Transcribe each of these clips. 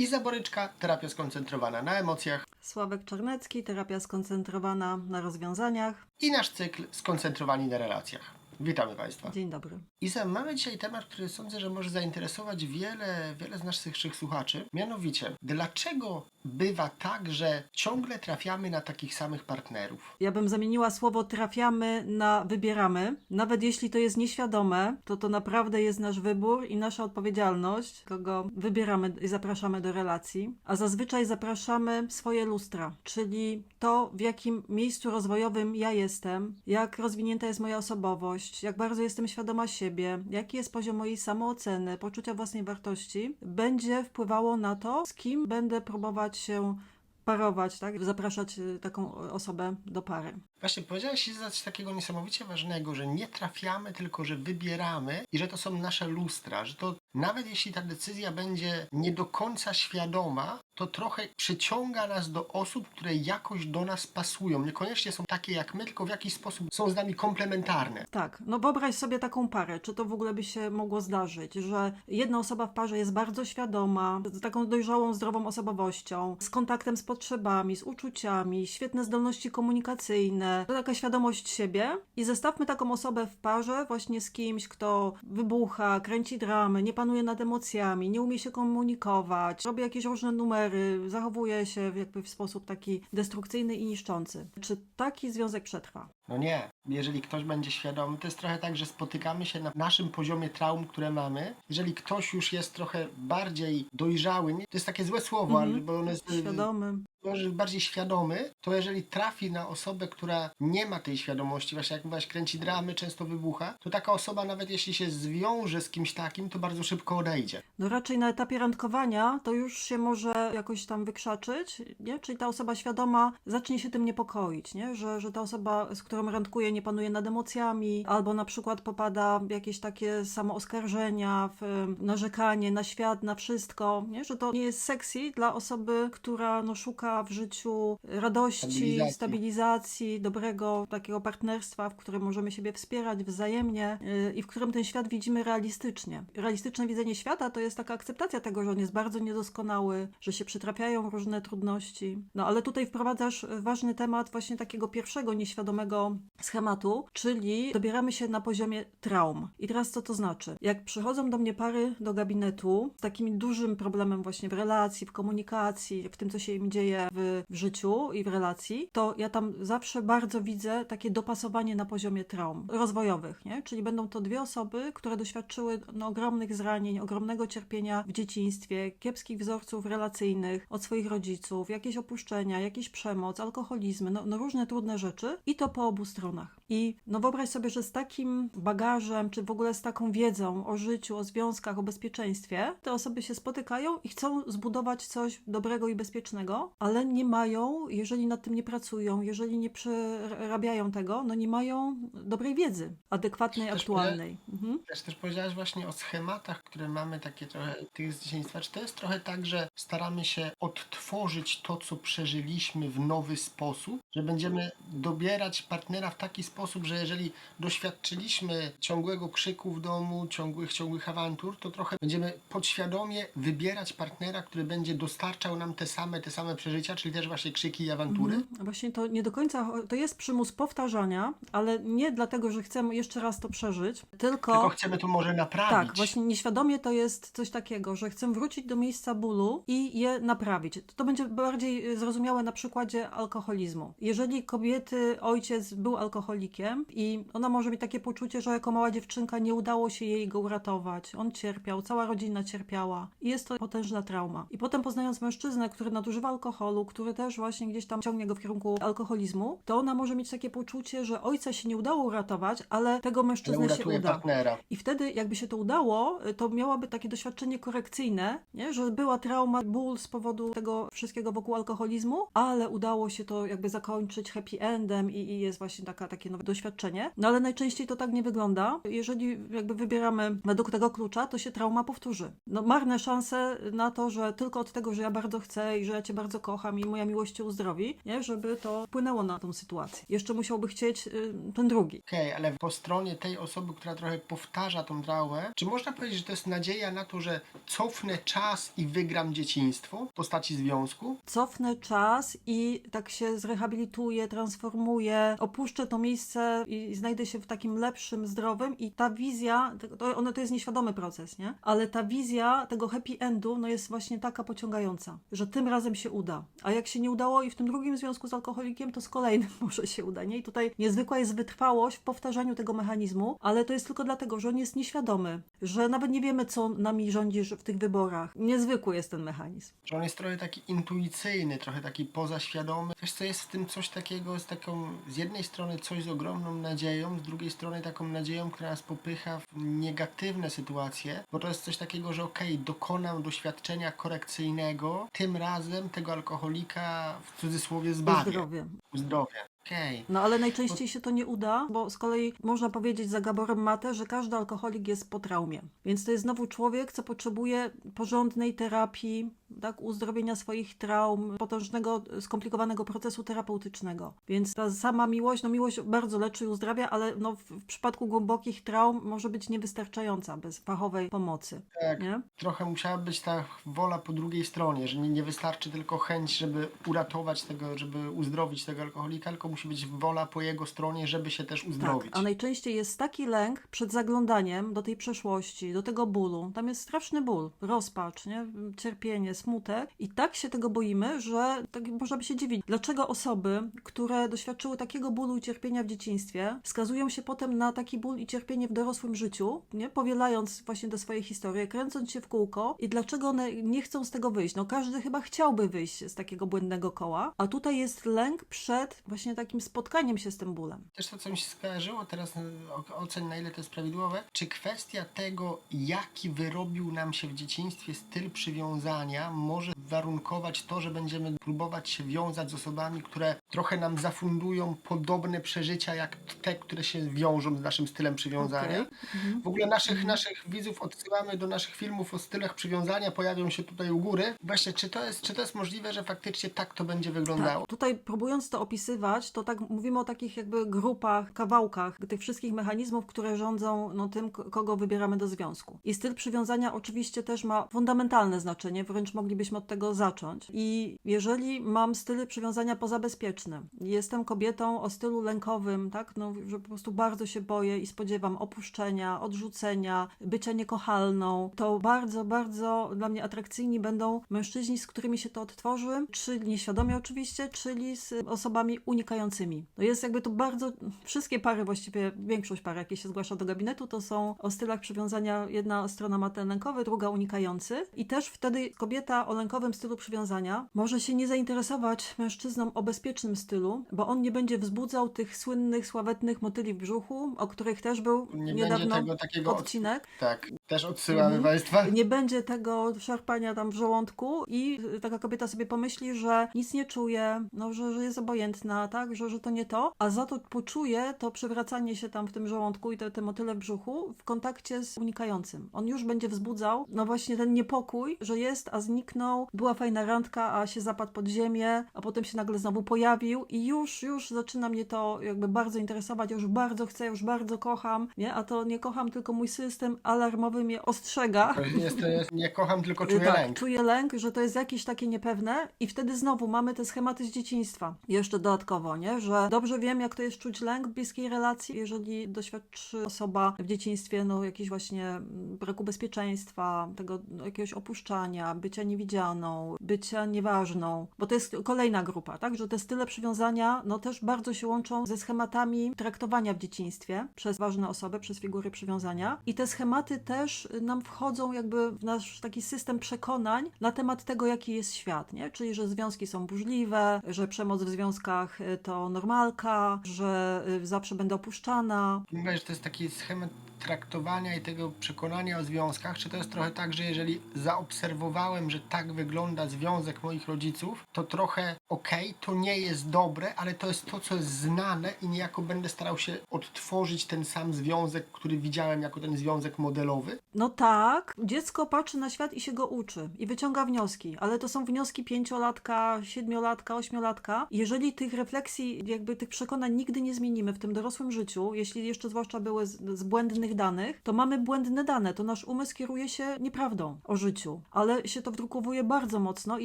Iza Boryczka, terapia skoncentrowana na emocjach Sławek Czarnecki, terapia skoncentrowana na rozwiązaniach. i nasz cykl skoncentrowani na relacjach. Witamy Państwa. Dzień dobry. Iza, mamy dzisiaj temat, który sądzę, że może zainteresować wiele, wiele z naszych słuchaczy. Mianowicie, dlaczego bywa tak, że ciągle trafiamy na takich samych partnerów? Ja bym zamieniła słowo trafiamy na wybieramy. Nawet jeśli to jest nieświadome, to to naprawdę jest nasz wybór i nasza odpowiedzialność, kogo wybieramy i zapraszamy do relacji. A zazwyczaj zapraszamy swoje lustra, czyli to, w jakim miejscu rozwojowym ja jestem, jak rozwinięta jest moja osobowość, jak bardzo jestem świadoma siebie, jaki jest poziom mojej samooceny, poczucia własnej wartości, będzie wpływało na to, z kim będę próbować się parować, tak? Zapraszać y, taką osobę do pary. Właśnie powiedziałeś Iza, coś takiego niesamowicie ważnego, że nie trafiamy, tylko że wybieramy i że to są nasze lustra, że to nawet jeśli ta decyzja będzie nie do końca świadoma, to trochę przyciąga nas do osób, które jakoś do nas pasują. Niekoniecznie są takie jak my, tylko w jakiś sposób są z nami komplementarne. Tak, no wyobraź sobie taką parę, czy to w ogóle by się mogło zdarzyć, że jedna osoba w parze jest bardzo świadoma, z taką dojrzałą, zdrową osobowością, z kontaktem z potrzebami, z uczuciami, świetne zdolności komunikacyjne, taka świadomość siebie i zestawmy taką osobę w parze właśnie z kimś, kto wybucha, kręci dramy, nie panuje nad emocjami, nie umie się komunikować, robi jakieś różne numery, zachowuje się jakby w sposób taki destrukcyjny i niszczący. Czy taki związek przetrwa? No nie, jeżeli ktoś będzie świadomy, to jest trochę tak, że spotykamy się na naszym poziomie traum, które mamy. Jeżeli ktoś już jest trochę bardziej dojrzały, nie, to jest takie złe słowo, Mhm. ale bo ono jest y, Świadomy. Może bardziej świadomy, to jeżeli trafi na osobę, która nie ma tej świadomości, właśnie jak mówiłaś, kręci dramy, często wybucha, to taka osoba nawet jeśli się zwiąże z kimś takim, to bardzo szybko odejdzie. No raczej na etapie randkowania to już się może jakoś tam wykrzaczyć, nie? Czyli ta osoba świadoma zacznie się tym niepokoić, nie? Że, że ta osoba, z którą randkuje, nie panuje nad emocjami, albo na przykład popada w jakieś takie samooskarżenia, w narzekanie na świat, na wszystko, nie? Że to nie jest sexy dla osoby, która no, szuka w życiu radości, Stabilizacji. stabilizacji, dobrego takiego partnerstwa, w którym możemy siebie wspierać wzajemnie yy, i w którym ten świat widzimy realistycznie. Realistyczne widzenie świata to jest taka akceptacja tego, że on jest bardzo niedoskonały, że się przytrafiają różne trudności. No ale tutaj wprowadzasz y, ważny temat właśnie takiego pierwszego nieświadomego schematu, czyli dobieramy się na poziomie traum. I teraz co to znaczy? Jak przychodzą do mnie pary do gabinetu z takim dużym problemem właśnie w relacji, w komunikacji, w tym, co się im dzieje w, w życiu i w relacji, to ja tam zawsze bardzo widzę takie dopasowanie na poziomie traum rozwojowych, nie? Czyli będą to dwie osoby, które doświadczyły no, ogromnych zranień, ogromnego cierpienia w dzieciństwie, kiepskich wzorców relacyjnych od swoich rodziców, jakieś opuszczenia, jakiś przemoc, alkoholizmy, no, no różne trudne rzeczy i to po obu stronach. I no wyobraź sobie, że z takim bagażem, czy w ogóle z taką wiedzą o życiu, o związkach, o bezpieczeństwie, te osoby się spotykają i chcą zbudować coś dobrego i bezpiecznego, ale nie mają, jeżeli nad tym nie pracują, jeżeli nie przerabiają tego, no nie mają dobrej wiedzy, adekwatnej, Też aktualnej. Mhm. Też też powiedziałaś właśnie o schematach, które mamy takie trochę tych z dzieciństwa. Czy to jest trochę tak, że staramy się odtworzyć to, co przeżyliśmy w nowy sposób? Że będziemy dobierać partnera w taki sposób, że jeżeli doświadczyliśmy ciągłego krzyku w domu, ciągłych, ciągłych awantur, to trochę będziemy podświadomie wybierać partnera, który będzie dostarczał nam te same, te same przeżycia, czyli też właśnie krzyki i awantury? Mhm. Właśnie to nie do końca, to jest przymus powtarzania, ale nie dlatego, że chcemy jeszcze raz to przeżyć, tylko... Tylko chcemy to może naprawić. Tak, właśnie nieświadomie to jest coś takiego, że chcę wrócić do miejsca bólu i je naprawić. To będzie bardziej zrozumiałe na przykładzie alkoholizmu. Jeżeli kobiety, ojciec był alkoholikiem i ona może mieć takie poczucie, że jako mała dziewczynka nie udało się jej go uratować, on cierpiał, cała rodzina cierpiała i jest to potężna trauma. I potem poznając mężczyznę, który nadużywa alkoholu, który też właśnie gdzieś tam ciągnie go w kierunku alkoholizmu, to ona może mieć takie poczucie, że ojca się nie udało uratować, ale tego Ale mężczyznę się uratuje uda. partnera. I wtedy, jakby się to udało, to miałaby takie doświadczenie korekcyjne, nie? że była trauma, ból z powodu tego wszystkiego wokół alkoholizmu, ale udało się to jakby zakończyć happy endem i, i jest właśnie taka, takie no doświadczenie, no ale najczęściej to tak nie wygląda. Jeżeli jakby wybieramy według tego klucza, to się trauma powtórzy. No marne szanse na to, że tylko od tego, że ja bardzo chcę i że ja cię bardzo kocham i moja miłość cię uzdrowi, nie? żeby to wpłynęło na tą sytuację. Jeszcze musiałby chcieć y, ten drugi. Okej, ale po stronie tej osoby, która trochę powtarza tą traumę, czy można powiedzieć, że to jest nadzieja na to, że cofnę czas i wygram dzieciństwo w postaci związku? cofnę czas i tak się zrehabilituję, transformuję, opuszczę to miejsce i znajdę się w takim lepszym, zdrowym i ta wizja, to, to jest nieświadomy proces, nie? Ale ta wizja tego happy endu, no jest właśnie taka pociągająca, że tym razem się uda. A jak się nie udało i w tym drugim związku z alkoholikiem, to z kolejnym może się uda, nie? I tutaj niezwykła jest wytrwałość w powtarzaniu tego mechanizmu, ale to jest tylko dlatego, że on jest nieświadomy, że nawet nie wiemy, co nami rządzi w tych wyborach. Niezwykły jest ten mechanizm. Że on jest trochę taki intuicyjny, trochę taki pozaświadomy. Wiesz co, jest w tym coś takiego, z taką, z jednej strony coś z ogromną nadzieją, z drugiej strony taką nadzieją, która nas popycha w negatywne sytuacje, bo to jest coś takiego, że okej, dokonam doświadczenia korekcyjnego, tym razem tego alkoholika w cudzysłowie zbawię, Zdrowie. uzdrowię. Okej. No ale najczęściej się to nie uda, bo z kolei można powiedzieć za Gaborem Mate, że każdy alkoholik jest po traumie. Więc to jest znowu człowiek, co potrzebuje porządnej terapii, tak, uzdrowienia swoich traum, potężnego, skomplikowanego procesu terapeutycznego. Więc ta sama miłość, no miłość bardzo leczy i uzdrawia, ale no w, w przypadku głębokich traum może być niewystarczająca bez fachowej pomocy. Tak. Nie? Trochę musiała być ta wola po drugiej stronie, że nie, nie wystarczy tylko chęć, żeby uratować tego, żeby uzdrowić tego alkoholika, tylko musi być wola po jego stronie, żeby się też Tak, uzdrowić. a najczęściej jest taki lęk przed zaglądaniem do tej przeszłości, do tego bólu. Tam jest straszny ból, rozpacz, nie? cierpienie, smutek. I tak się tego boimy, że tak by się dziwić. Dlaczego osoby, które doświadczyły takiego bólu i cierpienia w dzieciństwie, skazują się potem na taki ból i cierpienie w dorosłym życiu, nie? powielając właśnie te swoje historie, kręcąc się w kółko i dlaczego one nie chcą z tego wyjść? No każdy chyba chciałby wyjść z takiego błędnego koła, a tutaj jest lęk przed właśnie takim spotkaniem się z tym bólem. Też to, co mi się skojarzyło, teraz e, o- oceń na ile to jest prawidłowe, czy kwestia tego, jaki wyrobił nam się w dzieciństwie styl przywiązania, może warunkować to, że będziemy próbować się wiązać z osobami, które trochę nam zafundują podobne przeżycia, jak te, które się wiążą z naszym stylem przywiązania. Okej. W ogóle naszych, naszych widzów odsyłamy do naszych filmów o stylach przywiązania, pojawią się tutaj u góry. Właśnie, czy to jest, czy to jest możliwe, że faktycznie tak to będzie wyglądało? Tak, tutaj próbując to opisywać, to tak mówimy o takich jakby grupach, kawałkach tych wszystkich mechanizmów, które rządzą no, tym, kogo wybieramy do związku. I styl przywiązania oczywiście też ma fundamentalne znaczenie, wręcz moglibyśmy od tego zacząć. I jeżeli mam styl przywiązania pozabezpieczny, jestem kobietą o stylu lękowym, tak, no, że po prostu bardzo się boję i spodziewam opuszczenia, odrzucenia, bycia niekochalną, to bardzo, bardzo dla mnie atrakcyjni będą mężczyźni, z którymi się to odtworzy, czyli nieświadomie oczywiście, czyli z osobami unikającymi. No jest jakby to bardzo, wszystkie pary, właściwie większość par, jakie się zgłasza do gabinetu, to są o stylach przywiązania, jedna strona ma ten lękowy, druga unikający i też wtedy kobieta o lękowym stylu przywiązania może się nie zainteresować mężczyzną o bezpiecznym stylu, bo on nie będzie wzbudzał tych słynnych, sławetnych motyli w brzuchu, o których też był Nie niedawno tego takiego od- odcinek. Tak, też odsyłamy Mhm. Państwa. Nie będzie tego szarpania tam w żołądku i taka kobieta sobie pomyśli, że nic nie czuje, no, że, że jest obojętna, tak, że, że to nie to, a za to poczuje to przewracanie się tam w tym żołądku i te, te motyle w brzuchu w kontakcie z unikającym. On już będzie wzbudzał, no właśnie ten niepokój, że jest, a zniknął, była fajna randka, a się zapadł pod ziemię, a potem się nagle znowu pojawił i już, już zaczyna mnie to jakby bardzo interesować, już bardzo chcę, już bardzo kocham, nie, a to nie kocham, tylko mój system alarmowy mnie ostrzega. To jest, to jest, nie kocham, tylko czuję tak, lęk. czuję lęk, że to jest jakieś takie niepewne i wtedy znowu mamy te schematy z dzieciństwa. Jeszcze dodatkowo, nie? Że dobrze wiem, jak to jest czuć lęk w bliskiej relacji, jeżeli doświadczy osoba w dzieciństwie no, jakiegoś właśnie mm, braku bezpieczeństwa, tego no, jakiegoś opuszczania, bycia niewidzianą, bycia nieważną, bo to jest kolejna grupa, tak? Że te style przywiązania no też bardzo się łączą ze schematami traktowania w dzieciństwie przez ważne osoby, przez figury przywiązania i te schematy też nam wchodzą jakby w nasz taki system przekonań na temat tego, jaki jest świat, nie? Czyli, że związki są burzliwe, że przemoc w związkach y, to normalka, że y, zawsze będę opuszczana. Mówię, że to jest taki schemat traktowania i tego przekonania o związkach, czy to jest trochę tak, że jeżeli zaobserwowałem, że tak wygląda związek moich rodziców, to trochę okej, to nie jest dobre, ale to jest to, co jest znane i niejako będę starał się odtworzyć ten sam związek, który widziałem jako ten związek modelowy? No tak, dziecko patrzy na świat i się go uczy i wyciąga wnioski, ale to są wnioski pięciolatka, siedmiolatka, ośmiolatka. Jeżeli tych refleksji, jakby tych przekonań nigdy nie zmienimy w tym dorosłym życiu, jeśli jeszcze zwłaszcza były z, z błędnych danych, to mamy błędne dane, to nasz umysł kieruje się nieprawdą o życiu, ale się to wdrukowuje bardzo mocno i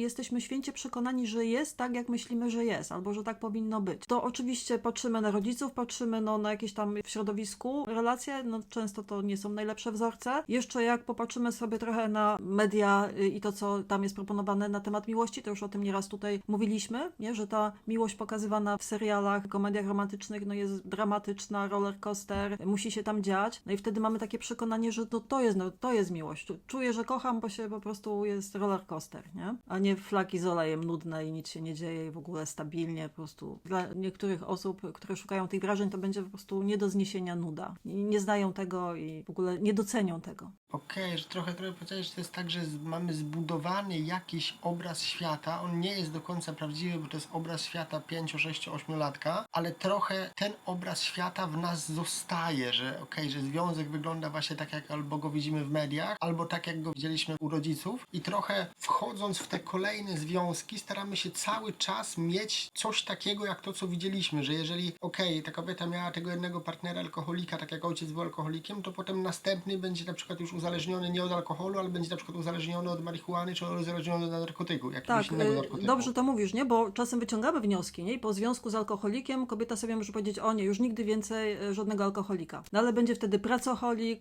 jesteśmy święcie przekonani, że jest tak, jak myślimy, że jest, albo że tak powinno być. To oczywiście patrzymy na rodziców, patrzymy no, na jakieś tam w środowisku relacje, no często to nie są najlepsze wzorce. Jeszcze jak popatrzymy sobie trochę na media y, i to, co tam jest proponowane na temat miłości, to już o tym nieraz tutaj mówiliśmy, nie? że ta miłość pokazywana w serialach, komediach romantycznych, no jest dramatyczna, roller coaster, musi się tam dziać. No i wtedy mamy takie przekonanie, że to, to jest, no, to jest miłość. Czu- Czuję, że kocham, bo się po prostu jest roller coaster, nie? A nie flaki z olejem nudne i nic się nie dzieje i w ogóle stabilnie, po prostu dla niektórych osób, które szukają tych wrażeń, to będzie po prostu nie do zniesienia nuda. I nie znają tego i w ogóle nie docenią tego. Okej, że trochę, trochę powiedziałeś, że to jest tak, że mamy zbudowany jakiś obraz świata. On nie jest do końca prawdziwy, bo to jest obraz świata 5, 6, 8 latka, ale trochę ten obraz świata w nas zostaje, że okej, że związek wygląda właśnie tak, jak albo go widzimy w mediach, albo tak, jak go widzieliśmy u rodziców. I trochę wchodząc w te kolejne związki, staramy się cały czas mieć coś takiego, jak to, co widzieliśmy, że jeżeli, okej, ta kobieta miała tego jednego partnera alkoholika, tak jak ojciec był alkoholikiem, to potem następny będzie na przykład już uzależniony nie od alkoholu, ale będzie na przykład uzależniony od marihuany, czy uzależniony od narkotyku, jakiegoś Tak, innego y, narkotyku. dobrze to mówisz, nie? Bo czasem wyciągamy wnioski, nie? I po związku z alkoholikiem kobieta sobie może powiedzieć, o nie, już nigdy więcej y, żadnego alkoholika. No ale będzie wtedy pracoholik,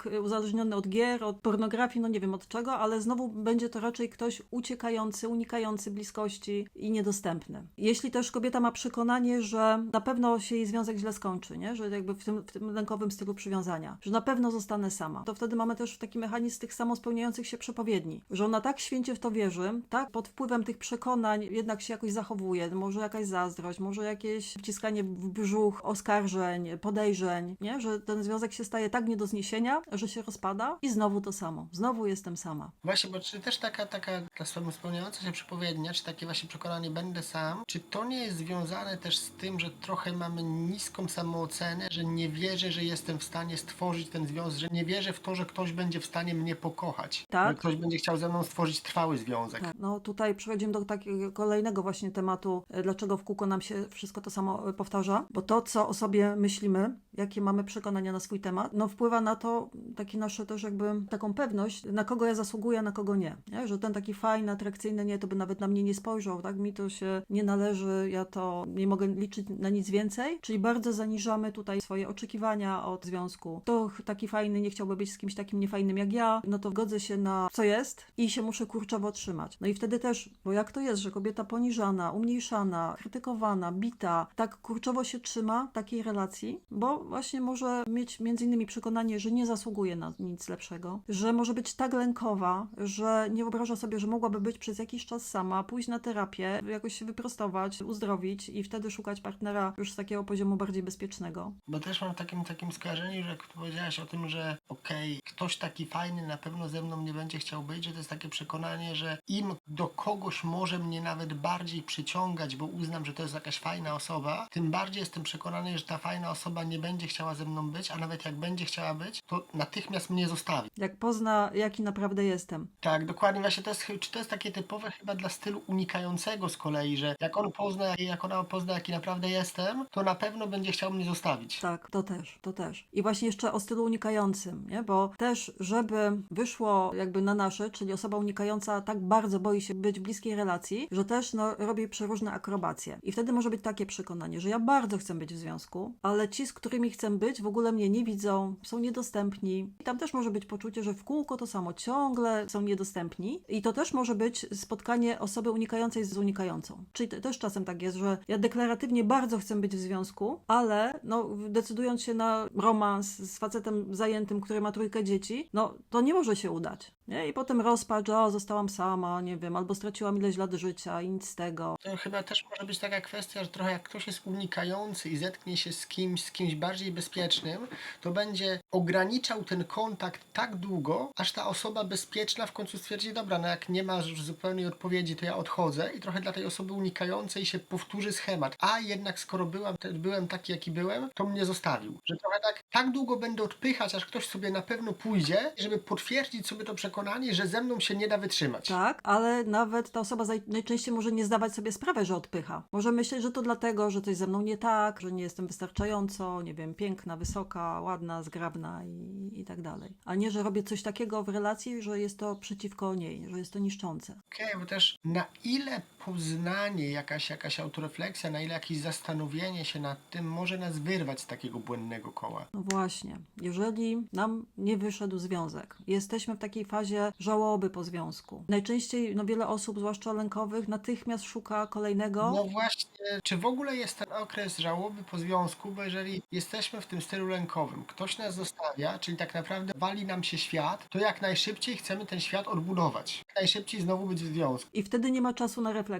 y, uzależniony od gier, od pornografii, no nie wiem od czego, ale znowu będzie to raczej ktoś uciekający, unikający bliskości i niedostępny. Jeśli też kobieta ma przekonanie, że na pewno się jej związek źle skończy, nie? Że jakby w tym, w tym lękowym stylu przywiązania, że na pewno zostanę sama, to wtedy mamy też taki mechanizm tych samospełniających się przepowiedni, że ona tak święcie w to wierzy, tak pod wpływem tych przekonań jednak się jakoś zachowuje, może jakaś zazdrość, może jakieś wciskanie w brzuch oskarżeń, podejrzeń, nie? że ten związek się staje tak nie do zniesienia, że się rozpada i znowu to samo, znowu jestem sama. Właśnie, bo czy też taka, taka ta spełniająca się przepowiednia, czy takie właśnie przekonanie będę sam, czy to nie jest związane też z tym, że trochę mamy niską samoocenę, że nie wierzę, że jestem w stanie stworzyć ten związek, że nie wierzę w to, że ktoś będzie w stanie mnie pokochać, Tak. że ktoś będzie chciał ze mną stworzyć trwały związek. Tak, no tutaj przechodzimy do takiego kolejnego właśnie tematu, e, dlaczego w kółko nam się wszystko to samo e, powtarza, bo to, co o sobie myślimy, jakie mamy przekonania na swój temat, no wpływa na to takie nasze też jakby taką pewność, na kogo ja zasługuję, na kogo nie, nie? Że ten taki fajny, atrakcyjny, nie, to by nawet na mnie nie spojrzał, tak? Mi to się nie należy, ja to nie mogę liczyć na nic więcej, czyli bardzo zaniżamy tutaj swoje oczekiwania od związku. To taki fajny nie chciałby być z kimś takim niefajnym jak ja, no to godzę się na co jest i się muszę kurczowo trzymać. No i wtedy też, bo jak to jest, że kobieta poniżana, umniejszana, krytykowana, bita, tak kurczowo się trzyma takiej relacji, bo właśnie może mieć między innymi przekonanie, że nie zasługuje na nic lepszego, że może być tak lękowa, że nie wyobraża sobie, że mogłaby być przez jakiś czas sama, pójść na terapię, jakoś się wyprostować, uzdrowić i wtedy szukać partnera już z takiego poziomu bardziej bezpiecznego. Bo też mam takim, takim skojarzeniu, że jak powiedziałaś o tym, że okej, ktoś taki fajny na pewno ze mną nie będzie chciał być, że to jest takie przekonanie, że im do kogoś może mnie nawet bardziej przyciągać, bo uznam, że to jest jakaś fajna osoba, tym bardziej jestem przekonany, że ta fajna osoba nie będzie chciała ze mną być, a nawet jak będzie chciała być, to natychmiast mnie zostawi. Jak pozna, jaki naprawdę jestem. Tak, dokładnie. Właśnie to jest, czy to jest takie typowe chyba dla stylu unikającego z kolei, że jak on pozna, jak ona pozna, jaki naprawdę jestem, to na pewno będzie chciał mnie zostawić. Tak, to też, to też. I właśnie jeszcze o stylu unikającym, nie? Bo też, żeby wyszło jakby na nasze, czyli osoba unikająca tak bardzo boi się być w bliskiej relacji, że też no, robi przeróżne akrobacje. I wtedy może być takie przekonanie, że ja bardzo chcę być w związku, ale ci, z którymi chcę być, w ogóle mnie nie widzą, są niedostępni. I tam też może być poczucie, że w kółko to samo ciągle są niedostępni. I to też może być spotkanie osoby unikającej z unikającą. Czyli też czasem tak jest, że ja deklaratywnie bardzo chcę być w związku, ale no, decydując się na romans z facetem zajętym, który ma trójkę dzieci, no to nie może się udać. Nie? I potem rozpacz, o, zostałam sama, nie wiem, albo straciłam ileś lat życia i nic z tego. To chyba też może być taka kwestia, że trochę jak ktoś jest unikający i zetknie się z kimś, z kimś bardziej bezpiecznym, to będzie ograniczał ten kontakt tak długo, aż ta osoba bezpieczna w końcu stwierdzi, dobra, no jak nie masz już zupełnej odpowiedzi, to ja odchodzę i trochę dla tej osoby unikającej się powtórzy schemat. A jednak skoro byłam, te- byłem taki, jaki byłem, to mnie zostawił. Że trochę tak, tak długo będę odpychać, aż ktoś sobie na pewno pójdzie, żeby potwierdzić sobie to przekonanie, że ze mną się nie da wytrzymać. Tak, ale nawet ta osoba najczęściej może nie zdawać sobie sprawy, że odpycha. Może myśleć, że to dlatego, że coś ze mną nie tak, że nie jestem wystarczająco, nie wiem, piękna, wysoka, ładna, zgrabna i, i tak dalej. A nie, że robię coś takiego w relacji, że jest to przeciwko niej, że jest to niszczące. Okej, bo też na ile poznanie, jakaś, jakaś autorefleksja, na ile jakieś zastanowienie się nad tym może nas wyrwać z takiego błędnego koła. No właśnie, jeżeli nam nie wyszedł związek, jesteśmy w takiej fazie żałoby po związku. Najczęściej no, wiele osób, zwłaszcza lękowych, natychmiast szuka kolejnego. No właśnie, czy w ogóle jest ten okres żałoby po związku, bo jeżeli jesteśmy w tym stylu lękowym, ktoś nas zostawia, czyli tak naprawdę wali nam się świat, to jak najszybciej chcemy ten świat odbudować. Jak najszybciej znowu być w związku. I wtedy nie ma czasu na refleksję.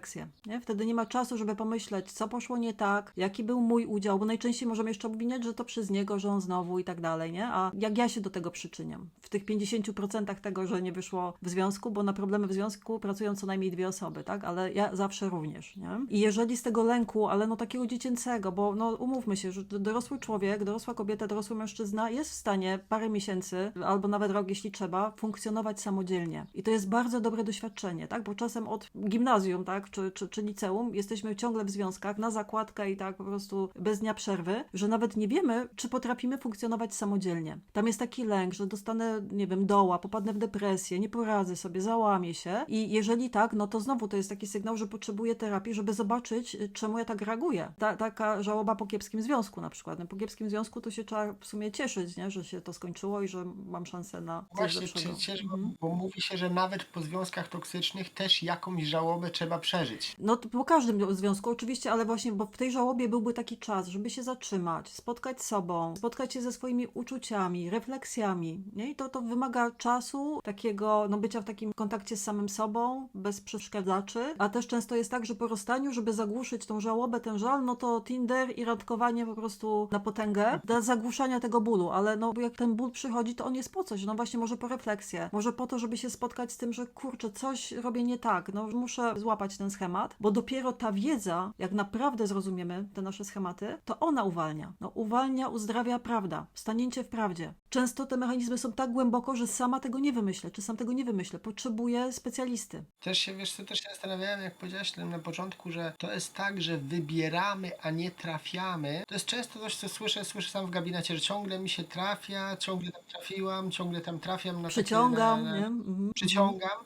Nie? Wtedy nie ma czasu, żeby pomyśleć, co poszło nie tak, jaki był mój udział, bo najczęściej możemy jeszcze obwiniać, że to przez niego, że on znowu i tak dalej, nie? A jak ja się do tego przyczyniam? W tych 50% tego, że nie wyszło w związku, bo na problemy w związku pracują co najmniej dwie osoby, tak? Ale ja zawsze również, nie? I jeżeli z tego lęku, ale no takiego dziecięcego, bo no umówmy się, że dorosły człowiek, dorosła kobieta, dorosły mężczyzna jest w stanie parę miesięcy, albo nawet rok, jeśli trzeba, funkcjonować samodzielnie. I to jest bardzo dobre doświadczenie, tak? Bo czasem od gimnazjum, tak? Czy, czy, czy liceum jesteśmy ciągle w związkach, na zakładkę i tak po prostu bez dnia przerwy, że nawet nie wiemy, czy potrafimy funkcjonować samodzielnie. Tam jest taki lęk, że dostanę, nie wiem, doła, popadnę w depresję, nie poradzę sobie, załamię się. I jeżeli tak, no to znowu to jest taki sygnał, że potrzebuję terapii, żeby zobaczyć, czemu ja tak reaguję. Ta, taka żałoba po kiepskim związku na przykład. No, po kiepskim związku to się trzeba w sumie cieszyć, nie? że się to skończyło i że mam szansę na coś Właśnie, lepszego. ciesz, Mhm. bo mówi się, że nawet po związkach toksycznych też jakąś żałobę trzeba przeżyć. No to po każdym związku oczywiście, ale właśnie, bo w tej żałobie byłby taki czas, żeby się zatrzymać, spotkać z sobą, spotkać się ze swoimi uczuciami, refleksjami, nie? I to, to wymaga czasu, takiego, no bycia w takim kontakcie z samym sobą, bez przeszkadzaczy, a też często jest tak, że po rozstaniu, żeby zagłuszyć tą żałobę, ten żal, no to Tinder i randkowanie po prostu na potęgę dla zagłuszania tego bólu, ale no jak ten ból przychodzi, to on jest po coś, no właśnie może po refleksję, może po to, żeby się spotkać z tym, że kurczę, coś robię nie tak, no muszę złapać ten schemat, bo dopiero ta wiedza, jak naprawdę zrozumiemy te nasze schematy, to ona uwalnia. No uwalnia, uzdrawia prawda, stanięcie w prawdzie. Często te mechanizmy są tak głęboko, że sama tego nie wymyślę, czy sam tego nie wymyślę. Potrzebuję specjalisty. Też się, wiesz też się zastanawiałem, jak powiedziałeś na początku, że to jest tak, że wybieramy, a nie trafiamy. To jest często coś, co słyszę, słyszę sam w gabinecie, że ciągle mi się trafia, ciągle tam trafiłam, ciągle tam trafiam na Przyciągam, takie, na, nie? na, Mhm. przyciągam,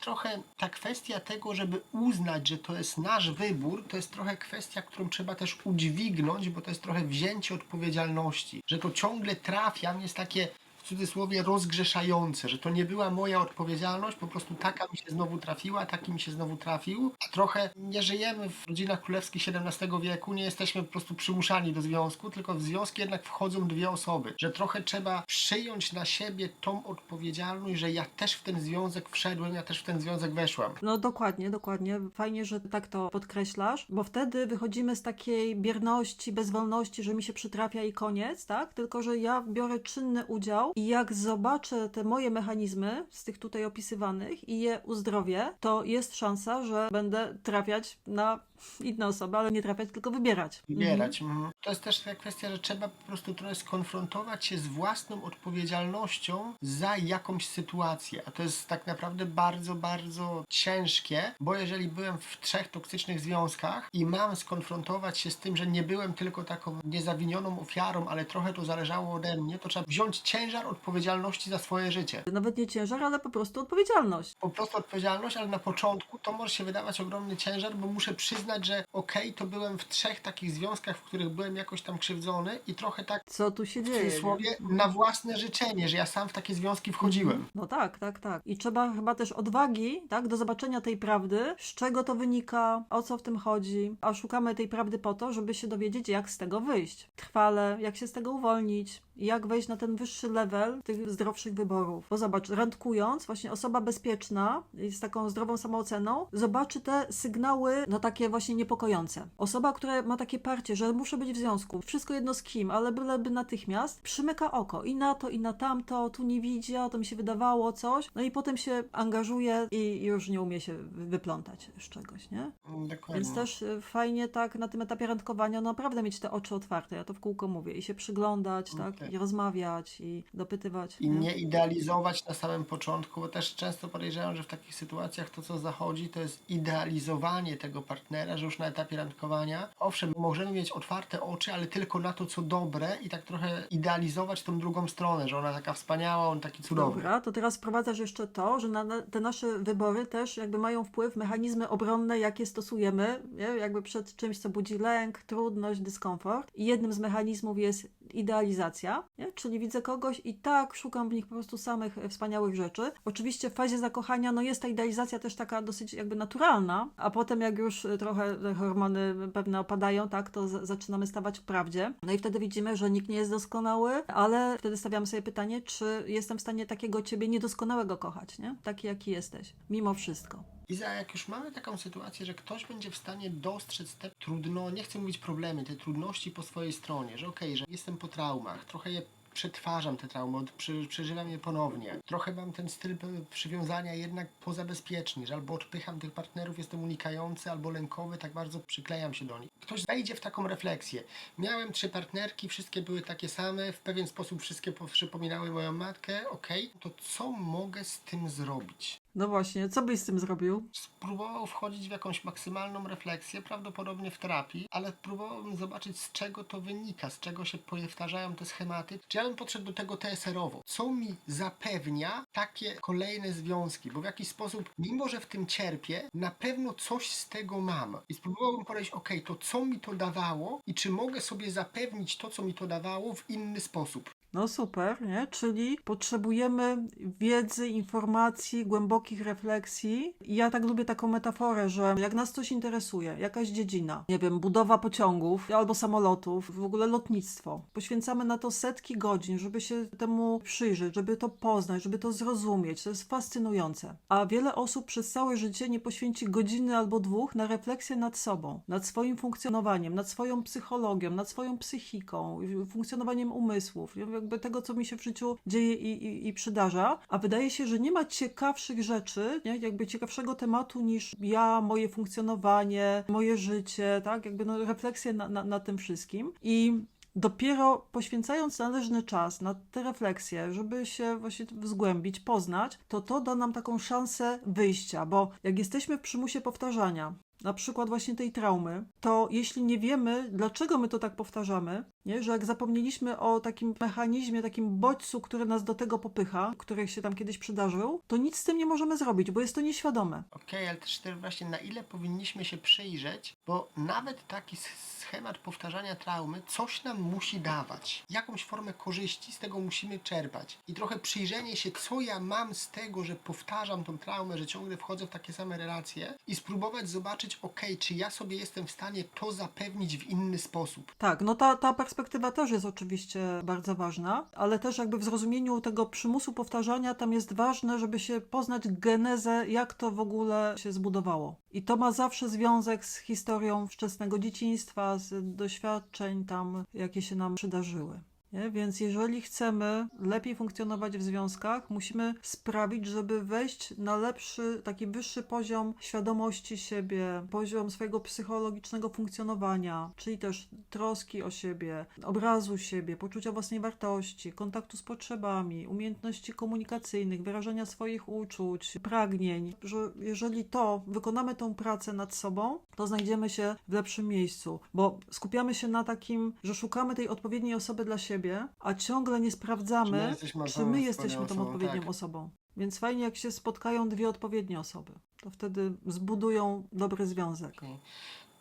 trochę ta kwestia tego, żeby uznać, że to jest nasz wybór, to jest trochę kwestia, którą trzeba też udźwignąć, bo to jest trochę wzięcie odpowiedzialności. Że to ciągle trafiam jest takie cudzysłowie rozgrzeszające, że to nie była moja odpowiedzialność, po prostu taka mi się znowu trafiła, taki mi się znowu trafił, a trochę nie żyjemy w rodzinach królewskich XVII wieku, nie jesteśmy po prostu przymuszani do związku, tylko w związki jednak wchodzą dwie osoby, że trochę trzeba przyjąć na siebie tą odpowiedzialność, że ja też w ten związek wszedłem, ja też w ten związek weszłam. No dokładnie, dokładnie. Fajnie, że tak to podkreślasz, bo wtedy wychodzimy z takiej bierności, bezwolności, że mi się przytrafia i koniec, tak? Tylko, że ja biorę czynny udział i jak zobaczę te moje mechanizmy z tych tutaj opisywanych i je uzdrowię, to jest szansa, że będę trafiać na inne osoby, ale nie trafiać, tylko wybierać. Wybierać. Mhm. To jest też taka kwestia, że trzeba po prostu trochę skonfrontować się z własną odpowiedzialnością za jakąś sytuację. A to jest tak naprawdę bardzo, bardzo ciężkie, bo jeżeli byłem w trzech toksycznych związkach i mam skonfrontować się z tym, że nie byłem tylko taką niezawinioną ofiarą, ale trochę to zależało ode mnie, to trzeba wziąć ciężar odpowiedzialności za swoje życie. Mhm. Nawet nie ciężar, ale po prostu odpowiedzialność. Po prostu odpowiedzialność, ale na początku to może się wydawać ogromny ciężar, bo muszę przyznać, że okej, to byłem w trzech takich związkach, w których byłem jakoś tam krzywdzony i trochę tak Co tu się w dzieje? nie? cudzysłowie na własne życzenie, że ja sam w takie związki wchodziłem. No tak, tak, tak. I trzeba chyba też odwagi, tak, do zobaczenia tej prawdy, z czego to wynika, o co w tym chodzi. A szukamy tej prawdy po to, żeby się dowiedzieć, jak z tego wyjść. Trwale, jak się z tego uwolnić, jak wejść na ten wyższy level tych zdrowszych wyborów. Bo zobacz, randkując, właśnie osoba bezpieczna z taką zdrową samooceną zobaczy te sygnały, no takie właśnie niepokojące. Osoba, która ma takie parcie, że muszę być w związku, wszystko jedno z kim, ale byleby natychmiast, przymyka oko i na to, i na tamto, tu nie widzi, a to mi się wydawało coś, no i potem się angażuje i już nie umie się wyplątać z czegoś, nie? Dokładnie. Więc też y, fajnie tak na tym etapie randkowania no, naprawdę mieć te oczy otwarte, ja to w kółko mówię, i się przyglądać, tak, Okej. I rozmawiać, i dopytywać. I nie idealizować na samym początku, bo też często podejrzewam, że w takich sytuacjach to, co zachodzi, to jest idealizowanie tego partnera, że już na etapie randkowania, owszem, możemy mieć otwarte oczy, ale tylko na to, co dobre i tak trochę idealizować tą drugą stronę, że ona taka wspaniała, on taki cudowny. Dobra, to teraz wprowadzasz jeszcze to, że na, te nasze wybory też jakby mają wpływ mechanizmy obronne, jakie stosujemy, nie? jakby przed czymś, co budzi lęk, trudność, dyskomfort. I jednym z mechanizmów jest idealizacja, nie? czyli widzę kogoś i tak szukam w nich po prostu samych e, wspaniałych rzeczy. Oczywiście w fazie zakochania no jest ta idealizacja też taka dosyć jakby naturalna, a potem jak już e, trochę hormony pewne opadają, tak, to zaczynamy stawać w prawdzie. No i wtedy widzimy, że nikt nie jest doskonały, ale wtedy stawiamy sobie pytanie, czy jestem w stanie takiego ciebie niedoskonałego kochać, nie? Taki jaki jesteś, mimo wszystko. Iza, jak już mamy taką sytuację, że ktoś będzie w stanie dostrzec te trudno, nie chcę mówić problemy, te trudności po swojej stronie, że okej, że jestem po traumach, trochę je przetwarzam te traumy, prze, przeżywam je ponownie. Trochę mam ten styl przywiązania jednak pozabezpieczny, że albo odpycham tych partnerów, jestem unikający, albo lękowy, tak bardzo przyklejam się do nich. Ktoś wejdzie w taką refleksję. Miałem trzy partnerki, wszystkie były takie same, w pewien sposób wszystkie po- przypominały moją matkę, okej, to co mogę z tym zrobić? No właśnie, co byś z tym zrobił? spróbował wchodzić w jakąś maksymalną refleksję, prawdopodobnie w terapii, ale próbowałbym zobaczyć, z czego to wynika, z czego się powtarzają te schematy. Czy ja bym podszedł do tego TSR-owo? Co mi zapewnia takie kolejne związki? Bo w jakiś sposób, mimo że w tym cierpię, na pewno coś z tego mam. I spróbowałbym podejść, ok, to co mi to dawało i czy mogę sobie zapewnić to, co mi to dawało w inny sposób? No super, nie? Czyli potrzebujemy wiedzy, informacji, głębokich refleksji. I ja tak lubię taką metaforę, że jak nas coś interesuje, jakaś dziedzina, nie wiem, budowa pociągów albo samolotów, w ogóle lotnictwo, poświęcamy na to setki godzin, żeby się temu przyjrzeć, żeby to poznać, żeby to zrozumieć. To jest fascynujące. A wiele osób przez całe życie nie poświęci godziny albo dwóch na refleksję nad sobą, nad swoim funkcjonowaniem, nad swoją psychologią, nad swoją psychiką, funkcjonowaniem umysłów, jakby tego, co mi się w życiu dzieje i, i, i przydarza. A wydaje się, że nie ma ciekawszych rzeczy, nie? jakby ciekawszego tematu niż ja, moje funkcjonowanie, moje życie, tak? Jakby no, refleksję na, na, na tym wszystkim. I Dopiero poświęcając należny czas na te refleksje, żeby się właśnie zgłębić, poznać, to to da nam taką szansę wyjścia, bo jak jesteśmy w przymusie powtarzania, na przykład właśnie tej traumy, to jeśli nie wiemy, dlaczego my to tak powtarzamy, nie? że jak zapomnieliśmy o takim mechanizmie, takim bodźcu, który nas do tego popycha, który się tam kiedyś przydarzył, to nic z tym nie możemy zrobić, bo jest to nieświadome. Okej, ale też też właśnie na ile powinniśmy się przyjrzeć, bo nawet taki schemat powtarzania traumy coś nam musi dawać. Jakąś formę korzyści z tego musimy czerpać. I trochę przyjrzenie się, co ja mam z tego, że powtarzam tą traumę, że ciągle wchodzę w takie same relacje i spróbować zobaczyć, okej, czy ja sobie jestem w stanie to zapewnić w inny sposób. Tak, no ta, ta perspektywa też jest oczywiście bardzo ważna, ale też jakby w zrozumieniu tego przymusu powtarzania tam jest ważne, żeby się poznać genezę, jak to w ogóle się zbudowało. I to ma zawsze związek z historią wczesnego dzieciństwa, z doświadczeń tam, jakie się nam przydarzyły. Nie? Więc jeżeli chcemy lepiej funkcjonować w związkach, musimy sprawić, żeby wejść na lepszy, taki wyższy poziom świadomości siebie, poziom swojego psychologicznego funkcjonowania, czyli też troski o siebie, obrazu siebie, poczucia własnej wartości, kontaktu z potrzebami, umiejętności komunikacyjnych, wyrażania swoich uczuć, pragnień. Że jeżeli to wykonamy tą pracę nad sobą, to znajdziemy się w lepszym miejscu, bo skupiamy się na takim, że szukamy tej odpowiedniej osoby dla siebie, a ciągle nie sprawdzamy, jesteśmy czy my jesteśmy tą osobą, odpowiednią tak. osobą. Więc fajnie, jak się spotkają dwie odpowiednie osoby. To wtedy zbudują dobry związek.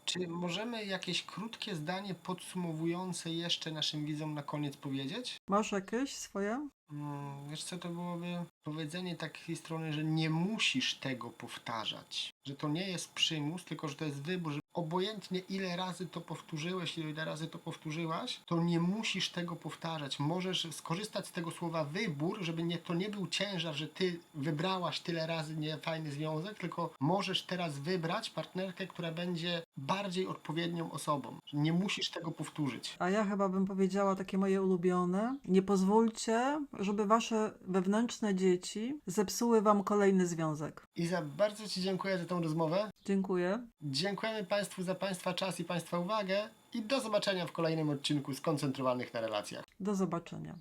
Czy możemy jakieś krótkie zdanie podsumowujące jeszcze naszym widzom na koniec powiedzieć? Masz jakieś swoje? Mm, Wiesz co, to byłoby powiedzenie takiej strony, że nie musisz tego powtarzać. Że to nie jest przymus, tylko że to jest wybór, że obojętnie ile razy to powtórzyłeś, ile razy to powtórzyłaś, to nie musisz tego powtarzać. Możesz skorzystać z tego słowa wybór, żeby nie, to nie był ciężar, że ty wybrałaś tyle razy niefajny związek, tylko możesz teraz wybrać partnerkę, która będzie bardziej odpowiednią osobą. Nie musisz tego powtórzyć. A ja chyba bym powiedziała takie moje ulubione. Nie pozwólcie, żeby wasze wewnętrzne dzieci zepsuły wam kolejny związek. Iza, bardzo Ci dziękuję za tą rozmowę. Dziękuję. Dziękujemy Państwu za Państwa czas i Państwa uwagę i do zobaczenia w kolejnym odcinku skoncentrowanych na relacjach. Do zobaczenia.